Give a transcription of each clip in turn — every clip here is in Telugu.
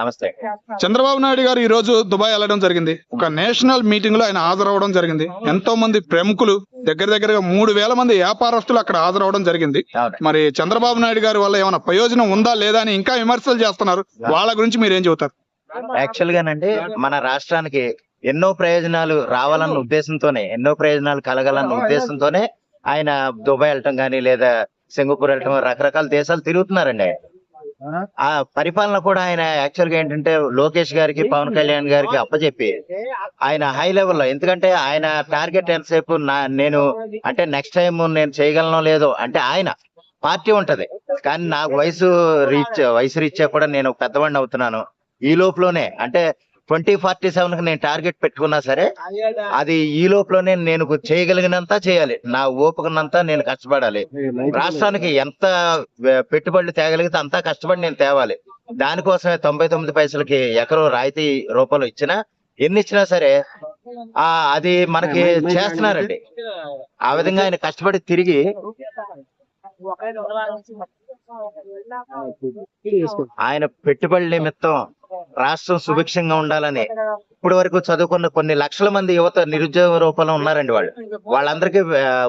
నమస్తే. చంద్రబాబు నాయుడు గారు ఈ రోజు దుబాయ్ వెళ్ళడం జరిగింది. ఒక నేషనల్ మీటింగ్లో ఆయన హాజరవడం జరిగింది. ఎంతో మంది ప్రముఖులు దగ్గర దగ్గరగా మూడు వేల మంది వ్యాపారస్తులు అక్కడ హాజరవడం జరిగింది. మరి చంద్రబాబు నాయుడు గారి వల్ల ఏమైనా ప్రయోజనం ఉందా లేదా అని ఇంకా విమర్శలు చేస్తున్నారు. వాళ్ళ గురించి మీరు ఏం చెబుతారు? యాక్చువల్ గానండి మన రాష్ట్రానికి ఎన్నో ప్రయోజనాలు రావాలన్న ఉద్దేశంతోనే ఎన్నో ప్రయోజనాలు కలగాలన్న ఉద్దేశంతోనే ఆయన దుబాయ్ వెళ్ళటం కానీ లేదా సింగపూర్ వెళ్ళటం రకరకాల దేశాలు తిరుగుతున్నారండి. ఆ పరిపాలన కూడా ఆయన యాక్చువల్గా ఏంటంటే లోకేష్ గారికి పవన్ కళ్యాణ్ గారికి అప్పచెప్పి ఆయన హై లెవెల్లో ఎందుకంటే ఆయన టార్గెట్ ఎంతసేపు నా నేను అంటే నెక్స్ట్ టైం నేను చేయగలనో లేదో అంటే ఆయన పార్టీ ఉంటది. కానీ నాకు వయసు రీచ్ వయసు రీత్యా కూడా నేను పెద్దవాడిని అవుతున్నాను. ఈ లోపులోనే. అంటే ట్వంటీ ఫార్టీ సెవెన్కి నేను టార్గెట్ పెట్టుకున్నా సరే అది ఈ లోపులోనే నేను చేయగలిగినంత చేయాలి. నా ఓపికనంతా నేను కష్టపడాలి. రాష్ట్రానికి ఎంత పెట్టుబడులు తేగలిగితే అంతా కష్టపడి నేను తేవాలి. దానికోసమే తొంభై తొమ్మిది పైసలకి ఎకరం రాయితీ రూపంలో ఇచ్చినా ఎన్ని ఇచ్చినా సరే ఆ అది మనకి చేస్తున్నారండి. ఆ విధంగా ఆయన కష్టపడి తిరిగి ఆయన పెట్టుబడి నిమిత్తం రాష్ట్రం సుభిక్షంగా ఉండాలని ఇప్పటి వరకు చదువుకున్న కొన్ని లక్షల మంది యువత నిరుద్యోగ రూపంలో ఉన్నారండి వాళ్ళు. వాళ్ళందరికీ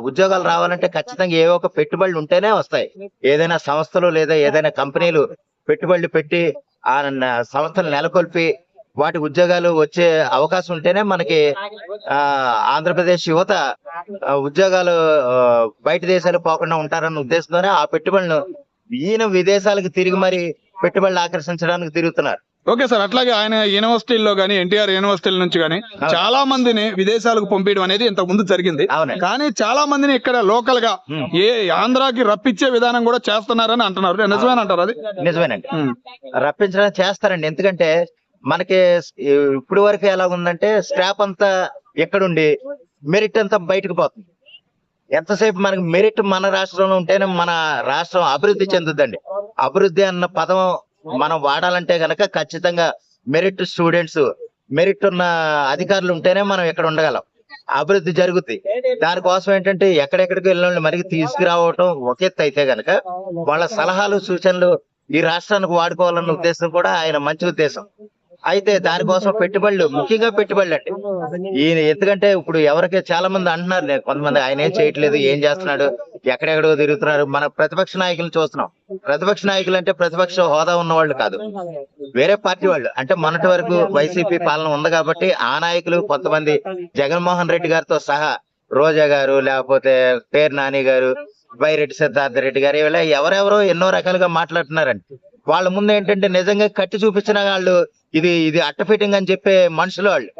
ఉద్యోగాలు రావాలంటే ఖచ్చితంగా ఏ ఒక పెట్టుబడులు ఉంటేనే వస్తాయి. ఏదైనా సంస్థలు లేదా ఏదైనా కంపెనీలు పెట్టుబడులు పెట్టి ఆ సంస్థలు నెలకొల్పి వాటి ఉద్యోగాలు వచ్చే అవకాశం ఉంటేనే మనకి ఆ ఆంధ్రప్రదేశ్ యువత ఉద్యోగాలు బయట దేశాలు పోకుండా ఉంటారన్న ఉద్దేశంతోనే ఆ పెట్టుబడులను ఈయన విదేశాలకు తిరిగి మరి పెట్టుబడులు ఆకర్షించడానికి తిరుగుతున్నారు. ఓకే సార్ అట్లాగే ఆయన యూనివర్సిటీల్లో గానీ ఎన్టీఆర్ యూనివర్సిటీల నుంచి గానీ చాలా మందిని విదేశాలకు పంపించడం అనేది ఇంతకు ముందు జరిగింది. కానీ చాలా మందిని ఇక్కడ లోకల్గా. ఏ ఆంధ్రాకి రప్పించే విధానం కూడా చేస్తున్నారని అంటున్నారు. నిజమేనంటారు అది? నిజమేనండి. రప్పించడం చేస్తారండి. ఎందుకంటే మనకి ఇప్పుడు వరకు ఎలా ఉందంటే స్క్రాప్ అంతా ఎక్కడుండి మెరిట్ అంతా బయటకు పోతుంది. ఎంతసేపు మనకి మెరిట్ మన రాష్ట్రంలో ఉంటేనే మన రాష్ట్రం అభివృద్ధి చెందుద్దండి. అభివృద్ధి అన్న పదం మనం వాడాలంటే గనక ఖచ్చితంగా మెరిట్ స్టూడెంట్స్ మెరిట్ ఉన్న అధికారులు ఉంటేనే మనం ఇక్కడ ఉండగలం. అభివృద్ధి జరుగుతుంది దానికోసం ఏంటంటే ఎక్కడెక్కడికి వెళ్ళిన వాళ్ళు తీసుకురావటం ఒక ఎత్తు అయితే గనక వాళ్ళ సలహాలు సూచనలు ఈ రాష్ట్రానికి వాడుకోవాలన్న ఉద్దేశం కూడా ఆయన మంచి ఉద్దేశం. అయితే దానికోసం పెట్టుబడులు ముఖ్యంగా పెట్టుబడులు అండి. ఈయన ఎందుకంటే ఇప్పుడు ఎవరికి చాలా మంది అంటున్నారు కొంతమంది ఆయన ఏం చేయట్లేదు ఏం చేస్తున్నాడు ఎక్కడెక్కడో తిరుగుతున్నారు. మన ప్రతిపక్ష నాయకులను చూస్తున్నాం. ప్రతిపక్ష నాయకులు అంటే ప్రతిపక్ష హోదా ఉన్న వాళ్ళు కాదు. వేరే పార్టీ వాళ్ళు. అంటే మొన్నటి వరకు వైసీపీ పాలన ఉంది కాబట్టి ఆ నాయకులు కొంతమంది జగన్మోహన్ రెడ్డి గారితో సహా రోజా గారు లేకపోతే పేరు నాని గారు బైరెడ్డి సిద్ధార్థ రెడ్డి గారు ఇలా ఎవరెవరో ఎన్నో రకాలుగా మాట్లాడుతున్నారండి. వాళ్ళ ముందు ఏంటంటే నిజంగా కట్టి చూపించిన వాళ్ళు ఇది ఇది అట్ట ఫిట్టింగ్ అని చెప్పే మనుషులు వాళ్ళు.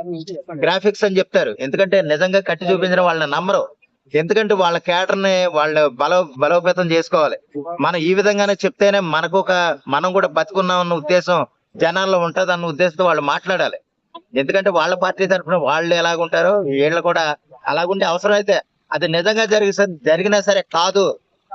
గ్రాఫిక్స్ అని చెప్తారు. ఎందుకంటే నిజంగా కట్టి చూపించిన వాళ్ళని నమ్మరు. ఎందుకంటే వాళ్ళ కేటర్ని వాళ్ళ బలో బలోపేతం చేసుకోవాలి. మనం ఈ విధంగానే చెప్తేనే మనకు ఒక మనం కూడా బతుకున్నామన్న ఉద్దేశం జనాల్లో ఉంటుంది అన్న ఉద్దేశంతో వాళ్ళు మాట్లాడాలి. ఎందుకంటే వాళ్ళ పార్టీ తరఫున వాళ్ళు ఎలాగుంటారో వీళ్ళు కూడా అలాగుండే అవసరం అయితే అది నిజంగా జరిగి జరిగినా సరే కాదు.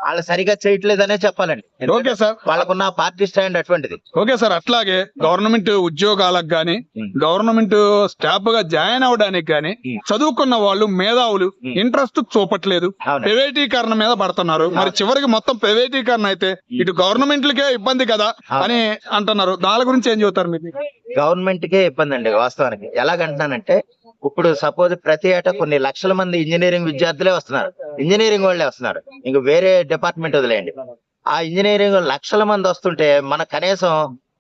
వాళ్ళు సరిగా చేయట్లేదనే చెప్పాలండి. Okay sir. వాళ్ళకున్న పార్టీ స్టాండ్ అటువంటిది. ఓకే సార్ అట్లాగే గవర్నమెంట్ ఉద్యోగాలకు గాని. గవర్నమెంట్ స్టాఫ్గా జాయిన్ అవడానికి గాని. చదువుకున్న వాళ్ళు మేధావులు. ఇంట్రెస్ట్ చూపట్లేదు. ప్రైవేటీకరణ మీద పడుతున్నారు. మరి చివరికి మొత్తం ప్రైవేటీకరణ అయితే ఇటు గవర్నమెంట్లకే ఇబ్బంది కదా అని అంటున్నారు. దాని గురించి ఏం చెబుతారు మీరు? గవర్నమెంట్ కే ఇబ్బంది అండి వాస్తవానికి. ఎలాగంటున్నానంటే ఇప్పుడు సపోజ్ ప్రతి ఏటా కొన్ని లక్షల మంది ఇంజనీరింగ్ విద్యార్థులే వస్తున్నారు. ఇంజనీరింగ్ వాళ్ళే వస్తున్నారు. ఇంక వేరే డిపార్ట్మెంట్ వదిలేయండి. ఆ ఇంజనీరింగ్ లక్షల మంది వస్తుంటే మన కనీసం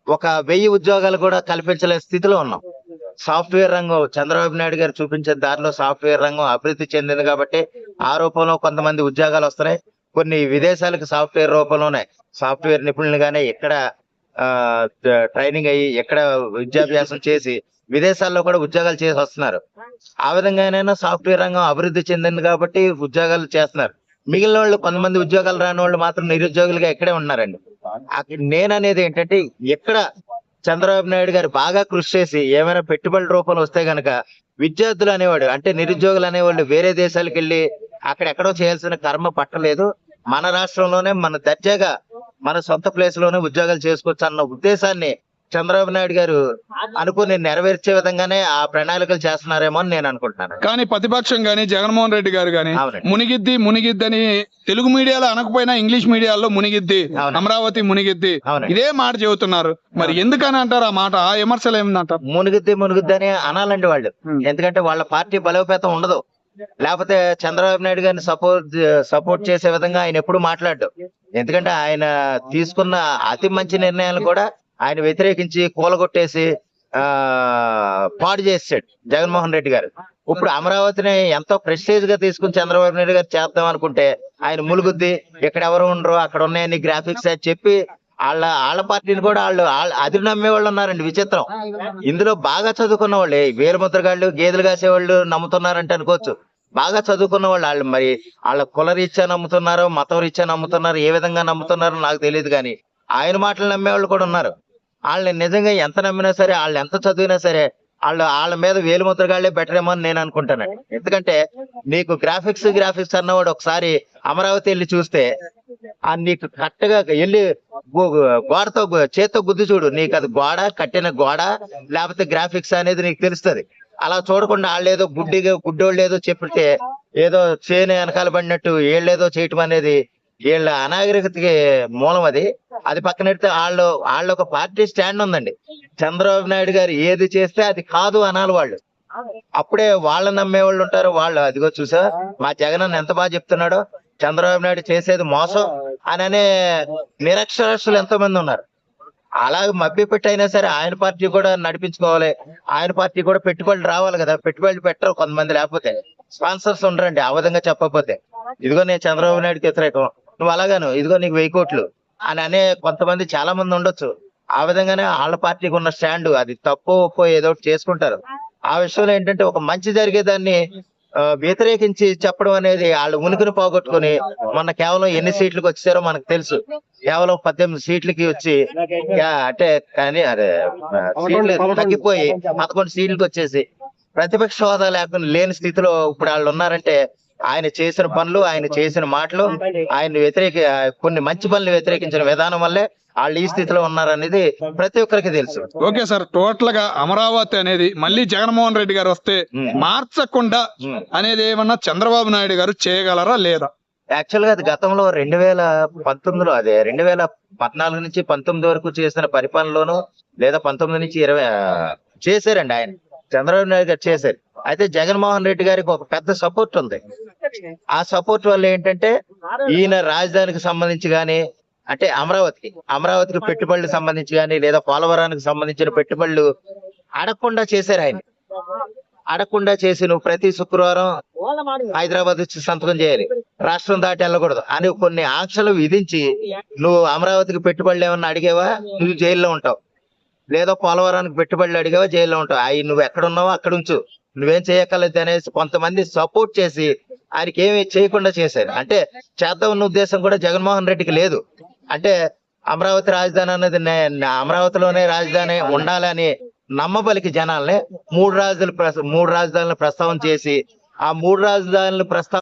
ఒక వెయ్యి ఉద్యోగాలు కూడా కల్పించలేని స్థితిలో ఉన్నాం. సాఫ్ట్వేర్ రంగం చంద్రబాబు నాయుడు గారు చూపించే దారిలో సాఫ్ట్వేర్ రంగం అభివృద్ధి చెందింది కాబట్టి ఆ రూపంలో కొంతమంది ఉద్యోగాలు వస్తున్నాయి. కొన్ని విదేశాలకు సాఫ్ట్వేర్ రూపంలోనే సాఫ్ట్వేర్ నిపుణులుగానే ఎక్కడ ఆ, ట్రైనింగ్ అయ్యి ఎక్కడ విద్యాభ్యాసం చేసి విదేశాల్లో కూడా ఉద్యోగాలు చేసి వస్తున్నారు. ఆ విధంగానైనా సాఫ్ట్వేర్ రంగం అభివృద్ధి చెందింది కాబట్టి ఉద్యోగాలు చేస్తున్నారు. మిగిలిన వాళ్ళు కొంతమంది ఉద్యోగాలు రాని వాళ్ళు మాత్రం నిరుద్యోగులుగా ఇక్కడే ఉన్నారండి. నేననేది నేను అనేది ఏంటంటే ఎక్కడ చంద్రబాబు నాయుడు గారు బాగా కృషి చేసి ఏమైనా పెట్టుబడి రూపంలో వస్తే గనక విద్యార్థులు అనేవాడు అంటే నిరుద్యోగులు అనేవాళ్ళు వేరే దేశాలకు వెళ్ళి అక్కడ ఎక్కడో చేయాల్సిన కర్మ పట్టలేదు. మన రాష్ట్రంలోనే మన దర్జాగా మన సొంత ప్లేస్లోనే ఉద్యోగాలు చేసుకోవచ్చు అన్న ఉద్దేశాన్ని చంద్రబాబు నాయుడు గారు అనుకుని నెరవేర్చే విధంగానే ఆ ప్రణాళికలు చేస్తున్నారేమో అని నేను అనుకుంటున్నాను. కానీ ప్రతిపక్షం గాని జగన్మోహన్ రెడ్డి గారు గాని. మునిగిద్ది మునిగిద్ది అని తెలుగు మీడియాలో అనకపోయినా ఇంగ్లీష్ మీడియాలో మునిగిద్ది. అమరావతి మునిగిద్ది. ఇదే మాట చెబుతున్నారు. మరి ఎందుకని అంటారు ఆ మాట? ఆ విమర్శలు ఏమిందంటారు? మునుగుద్ది మునుగుద్ది అని అనాలండి వాళ్ళు. ఎందుకంటే వాళ్ళ పార్టీ బలోపేతం ఉండదు. లేకపోతే చంద్రబాబు నాయుడు గారిని సపోర్ట్ సపోర్ట్ చేసే విధంగా ఆయన ఎప్పుడు మాట్లాడు ఎందుకంటే ఆయన తీసుకున్న అతి మంచి నిర్ణయాలు కూడా ఆయన వ్యతిరేకించి కూలగొట్టేసి ఆ పాడు చేసాడు జగన్మోహన్ రెడ్డి గారు. ఇప్పుడు అమరావతిని ఎంతో ప్రెస్టేజ్గా తీసుకుని చంద్రబాబు నాయుడు గారు చేద్దాం అనుకుంటే ఆయన ములుగుద్ది ఇక్కడ ఎవరు ఉండరు అక్కడ ఉన్నాయని గ్రాఫిక్స్ అని చెప్పి వాళ్ళ వాళ్ళ పార్టీని కూడా వాళ్ళు అది నమ్మే వాళ్ళు ఉన్నారండి విచిత్రం. ఇందులో బాగా చదువుకున్న వాళ్ళే వీరముద్రగాళ్ళు గేదెలు కాసేవాళ్ళు నమ్ముతున్నారంటే అనుకోవచ్చు. బాగా చదువుకున్న వాళ్ళు వాళ్ళు మరి వాళ్ళ కుల రీత్యా నమ్ముతున్నారు మతం రీత్యా నమ్ముతున్నారు ఏ విధంగా నమ్ముతున్నారో నాకు తెలియదు కానీ ఆయన మాటలు నమ్మేవాళ్ళు కూడా ఉన్నారు. వాళ్ళని నిజంగా ఎంత నమ్మినా సరే వాళ్ళు ఎంత చదివినా సరే వాళ్ళు వాళ్ళ మీద వేలు ముద్రగాళ్ళే బెటర్ ఏమో అని నేను అనుకుంటాను. ఎందుకంటే నీకు గ్రాఫిక్స్ గ్రాఫిక్స్ అన్నవాడు ఒకసారి అమరావతి వెళ్ళి చూస్తే ఆ నీకు కరెక్ట్గా వెళ్ళి గోడతో చేత్తో గుద్దు చూడు. నీకు అది గోడ కట్టిన గోడ లేకపోతే గ్రాఫిక్స్ అనేది నీకు తెలుస్తుంది. అలా చూడకుండా వాళ్ళు ఏదో గుడ్డిగా గుడ్డోళ్ళు ఏదో చెప్పితే ఏదో చేను వెనకాల పడినట్టు ఏళ్ళేదో చేయటం అనేది వీళ్ళ అనాగరికతకి మూలం అది. అది పక్కన పెడితే వాళ్ళు వాళ్ళ ఒక పార్టీ స్టాండ్ ఉందండి. చంద్రబాబు నాయుడు గారు ఏది చేస్తే అది కాదు అనాలి వాళ్ళు. అప్పుడే వాళ్ళని నమ్మేవాళ్ళు ఉంటారు. వాళ్ళు అదిగో చూసా మా జగన్ అన్న ఎంత బాగా చెప్తున్నాడో చంద్రబాబు నాయుడు చేసేది మోసం అని అనే నిరక్షరాస్యులు ఎంతో మంది ఉన్నారు. అలాగే మభ్య పెట్టి అయినా సరే ఆయన పార్టీ కూడా నడిపించుకోవాలి. ఆయన పార్టీ కూడా పెట్టుబడులు రావాలి కదా. పెట్టుబడులు పెట్టరు కొంతమంది లేకపోతే. స్పాన్సర్స్ ఉండరండి ఆ విధంగా చెప్పకపోతే. ఇదిగో నేను చంద్రబాబు నాయుడుకి వ్యతిరేకం. నువ్వు అలాగాను. ఇదిగో నీకు వెయ్యి కోట్లు. అని అనే కొంతమంది చాలా మంది ఉండొచ్చు. ఆ విధంగానే వాళ్ళ పార్టీకి ఉన్న స్టాండ్ అది తప్పు ఒప్పో ఏదో ఒకటి చేసుకుంటారు. ఆ విషయంలో ఏంటంటే ఒక మంచి జరిగేదాన్ని వ్యతిరేకించి చెప్పడం అనేది వాళ్ళ ఉనికిని పోగొట్టుకుని మొన్న కేవలం ఎన్ని సీట్లకు వచ్చారో మనకు తెలుసు. కేవలం పద్దెనిమిది సీట్లకి వచ్చి యా, అంటే కానీ అదే సీట్లు తగ్గిపోయి పదకొండు సీట్లకు వచ్చేసి ప్రతిపక్ష హోదా లేకుండా లేని స్థితిలో ఇప్పుడు వాళ్ళు ఉన్నారంటే ఆయన చేసిన పనులు ఆయన చేసిన మాటలు ఆయన వ్యతిరేక కొన్ని మంచి పనులు వ్యతిరేకించిన విధానం వల్లే వాళ్ళు ఈ స్థితిలో ఉన్నారనేది ప్రతి ఒక్కరికి తెలుసు ఓకే సార్ టోటల్గా అమరావతి అనేది మళ్ళీ జగన్మోహన్ రెడ్డి గారు వస్తే. మార్చకుండా. అనేది ఏమన్నా చంద్రబాబు నాయుడు గారు చేయగలరా లేదా యాక్చువల్గా అది గతంలో రెండు వేల పంతొమ్మిదిలో అదే రెండు వేల పద్నాలుగు నుంచి పంతొమ్మిది వరకు చేసిన పరిపాలనలోను లేదా పంతొమ్మిది నుంచి ఇరవై చేశారండి ఆయన చంద్రబాబు నాయుడు గారు చేశారు అయితే జగన్మోహన్ రెడ్డి గారికి ఒక పెద్ద సపోర్ట్ ఉంది. ఆ సపోర్ట్ వల్ల ఏంటంటే ఈయన రాజధానికి సంబంధించి కానీ అంటే అమరావతికి అమరావతికి పెట్టుబడులకు సంబంధించి కానీ లేదా పోలవరానికి సంబంధించిన పెట్టుబడులు అడగకుండా చేశారు ఆయన. అడగకుండా చేసి నువ్వు ప్రతి శుక్రవారం హైదరాబాద్ వచ్చి సంతకం చేయాలి. రాష్ట్రం దాటి వెళ్ళకూడదు. అని కొన్ని ఆంక్షలు విధించి నువ్వు అమరావతికి పెట్టుబడులు ఏమన్నా అడిగేవా? నువ్వు జైల్లో ఉంటావు. లేదా పోలవరానికి పెట్టుబడులు అడిగావా? జైల్లో ఉంటావు. అవి నువ్వు ఎక్కడ ఉన్నావో అక్కడ ఉంచు. నువ్వేం చేయక్కర్లేదు అనేసి కొంతమంది సపోర్ట్ చేసి ఆయనకి ఏమి చేయకుండా చేశారు. అంటే చేద్దామన్న ఉద్దేశం కూడా జగన్మోహన్ రెడ్డికి లేదు. అంటే అమరావతి రాజధాని అనేది నే- అమరావతిలోనే రాజధాని ఉండాలని నమ్మబలికి జనాల్ని మూడు రాజధానులు మూడు రాజధానులు ప్రస్తావన చేసి ఆ మూడు రాజధానులు ప్రస్తావన